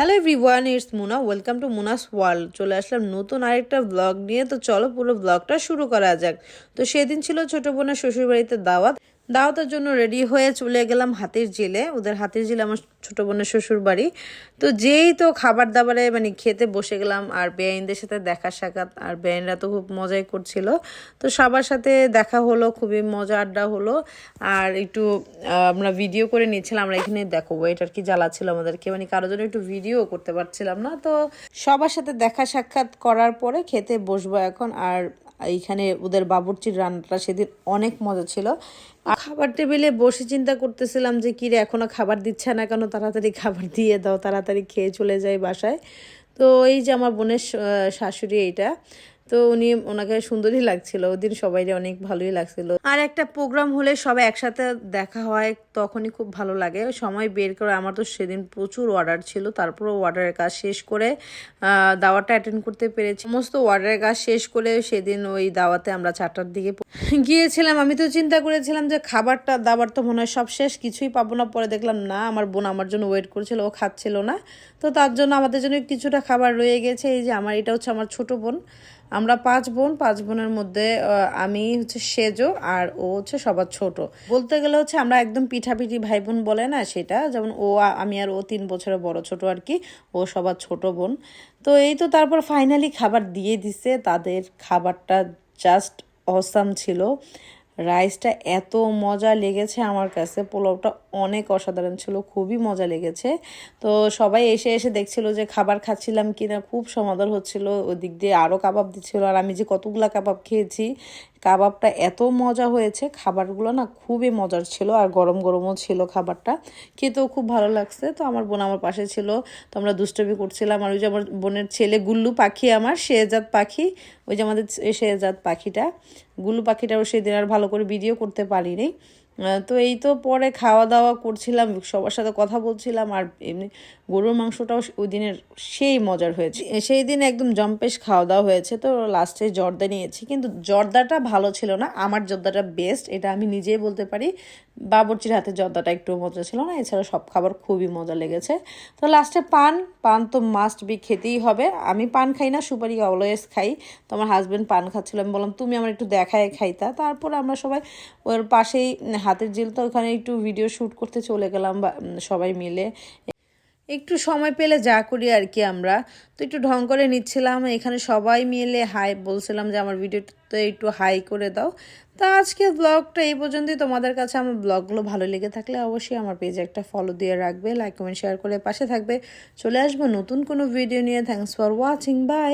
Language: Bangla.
Hello everyone it's Muna welcome to Muna's world চলে আসলাম নতুন আরেকটা ব্লগ নিয়ে। তো চলো পুরো ব্লগটা শুরু করা যাক। তো সেদিন ছিল ছোট বোনের শ্বশুরবাড়িতে দাওয়াত। দাওয়াতের জন্য রেডি হয়ে চলে গেলাম হাতির জিলে ওদের হাতির জিলে আমার ছোটো বোনের শ্বশুর বাড়ি তো যেই তো খাবার দাবারে মানে খেতে বসে গেলাম, আর বেআইনদের সাথে দেখা সাক্ষাৎ, আর বেআইনরা তো খুব মজাই করছিল। তো সবার সাথে দেখা হলো, খুবই মজা আড্ডা হলো। আর একটু আমরা ভিডিও করে নিচ্ছিলাম, আমরা এখানে দেখো ওয়েটার কি জ্বালাচ্ছিল আমাদেরকে। মানে কারোর জন্য একটু ভিডিও করতে পারছিলাম না। তো সবার সাথে দেখা সাক্ষাৎ করার পরে খেতে বসবো এখন। আর এইখানে ওদের বাবুর্চির রান্নাটা সেদিন অনেক মজা ছিল। খাবার টেবিলে বসে চিন্তা করতেছিলাম যে, কিরে এখনও খাবার দিচ্ছে না কেন? তাড়াতাড়ি খাবার দিয়ে দাও, তাড়াতাড়ি খেয়ে চলে যাই বাসায়। তো এই যে আমার বোনের শাশুড়ি এইটা তো উনি ওনাকে সুন্দরই লাগছিল। ওদিন সবাই অনেক ভালোই লাগছিল। আর একটা প্রোগ্রাম হলে সবাই একসাথে দেখা হয় তখনই খুব ভালো লাগে। সময় বের করে আমার তো সেদিন প্রচুর অর্ডার ছিল। তারপরে অর্ডারের কাজ শেষ করে আহ, দাওয়াতটা অ্যাটেন্ড করতে পেরেছি। সমস্ত অর্ডারের কাজ শেষ করে সেদিন ওই দাওয়াতে আমরা চারটার দিকে গিয়েছিলাম। আমি তো চিন্তা করেছিলাম যে খাবারটা দাবার তো মনে হয় সব শেষ কিছুই পাবো না। পরে দেখলাম না আমার বোন আমার জন্য ওয়েট করছিল ও খাচ্ছিল না। তো তার জন্য আমাদের জন্য কিছুটা খাবার রয়ে গেছে। এই যে আমার এটা হচ্ছে আমার ছোট বোন। আমরা পাঁচ বোন, পাঁচ বোনের মধ্যে আমি হচ্ছে সেজো আর ও হচ্ছে সবার ছোট। বলতে গেলে হচ্ছে আমরা একদম পিঠাপিঠি ভাই বোন বলে না সেটা, যেমন ও, আমি আর ও তিন বছরের বড় ছোট আর কি, ও সবার ছোট বোন। তো এই তো তারপর ফাইনালি খাবার দিয়ে দিছে, তাদের খাবারটা জাস্ট অসাম ছিল। রাইসটা এত মজা লেগেছে আমার কাছে। পোলাওটা অনেক অসাধারণ ছিল, খুবই মজা লেগেছে। তো সবাই এসে এসে দেখছিল যে খাবার খাচ্ছিলাম কিনা, খুব সমাদর হচ্ছিল। ওদিক দিয়ে আরও কাবাব দিচ্ছিল, আর আমি যে কতগুলা কাবাব খেয়েছি কাবাবটা এত মজা হয়েছে, খাবারগুলো না খুবই মজার ছিল আর গরম গরমও ছিল খাবারটা। খেতেও খুব ভালো লাগছে। তো আমার বোন আমার পাশে ছিল, তো আমরা দুষ্টমি করছিলাম। আর ওই যে আমার বোনের ছেলে গুল্লু পাখি আমার, শেহজাদ পাখি, ওই যে আমাদের শেহজাদ পাখিটা। গুল্লু পাখিটাও সেদিন আর ভালো করে ভিডিও করতে পারিনি। তো এই তো পরে খাওয়া দাওয়া করছিলাম, সবার সাথে কথা বলছিলাম, আর এমনি গরুর মাংসটাও ওই দিনের সেই মজার হয়েছে। সেই দিন একদম জম্পেশ খাওয়া দাওয়া হয়েছে, তো লাস্টে জর্দা নিয়েছি, কিন্তু জর্দাটা ভালো ছিল না, আমার জর্দাটা বেস্ট এটা আমি নিজেই বলতে পারি, বাবরচির হাতে জর্দাটা একটু মজা ছিল না, এছাড়া সব খাবার খুবই মজা লেগেছে। তো লাস্টে পান পান তো মাস্ট বি খেতেই হবে, আমি পান খাই না, সুপারি অলওয়েজ খাই, তো আমার হাজব্যান্ড পান খাচ্ছিল, আমি বললাম, তুমি আমার একটু দেখায় খাইতা। তারপর আমরা সবাই ওর পাশেই হাতের জিল তো ওখানে একটু ভিডিও শ্যুট করতে চলে গেলাম বা সবাই মিলে। একটু সময় পেলে যা করি আর কি আমরা। তো একটু ঢং করে নিচ্ছিলাম, এখানে সবাই মিলে হাই বলছিলাম যে আমার ভিডিওতে একটু হাই করে দাও। তো আজকে ব্লগটা এই পর্যন্তই। তোমাদের কাছে আমার ব্লগগুলো ভালো লেগে থাকলে অবশ্যই আমার পেজে একটা ফলো দিয়ে রাখবে লাইক কমেন্ট শেয়ার করে পাশে থাকবে। চলে আসব নতুন কোনো ভিডিও নিয়ে। Thanks for watching by